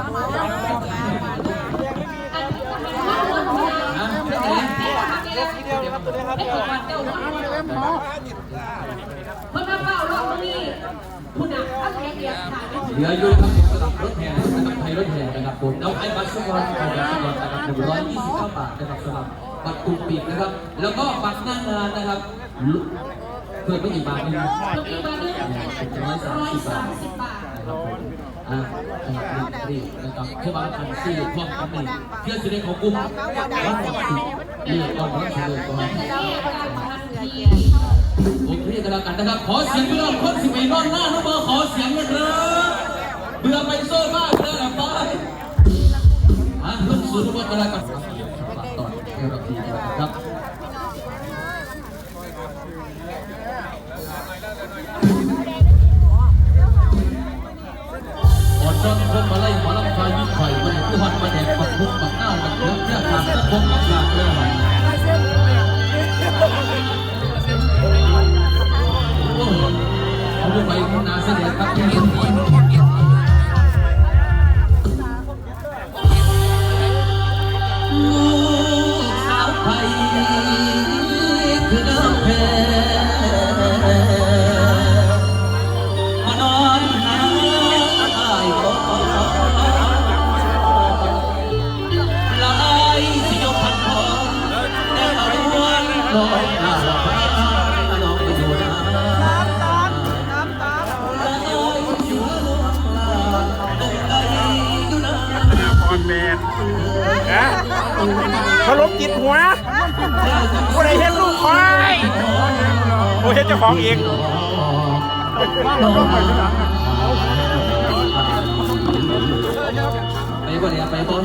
เพื่อนเป้ารอบนี้คุณอะถ้าแข่งเดียวถ่ายไม่ถึงเหลืออยู่นะครับสำหรับรถแห่นะครับไทยรถแห่นะครับผมแล้วไอ้บัตรสปอนของเรานะครับหนึ่งร้อยยี่สิบเก้าบาทนะครับสำหรับบัตรกลุ่มปิดนะครับ แล้วก็บัตรหน้างานนะครับเพิ่มไปอีกบาทนึงลูกอีกมาด้วยเป็นร้อยสามร้อยสิบาทมสิบบาทอ่า ดีนะครับเพื่อมาทำซื้อพร้อมกันหนึ่งเพื่อจะได้ของกลุ่มวัดสิบนี่ก่อนวัดสิบเลยก่อนจะได้การทันทีโอเคกันแล้วกันนะครับ ขอเสียงเพื่อนคนสิบเอ็ดนอนหน้าน้องเบอร์ขอเสียงนะครับเบื่อไปโซ่มากเลยนะไปอะลงสู่ทุกคนกันแล้วกันต่อเอราทีนะครับอ เลือกเลือกขาดตะพงปักหลักเลยโอ้เขาไปนาเสด็จครับที่นี่ลูกสาวไทยคือน้ำแพ้ นลอยหน้าละฟ้าน้องไปดูนะลายอยู่ลวงลาลงไปอนะคอนแมนนะเขาล้มจิตหัวคนไหนเห็นลูกควายโอ้เห็นเจ้าของเองไปบ่เนี่ยไปบ่อน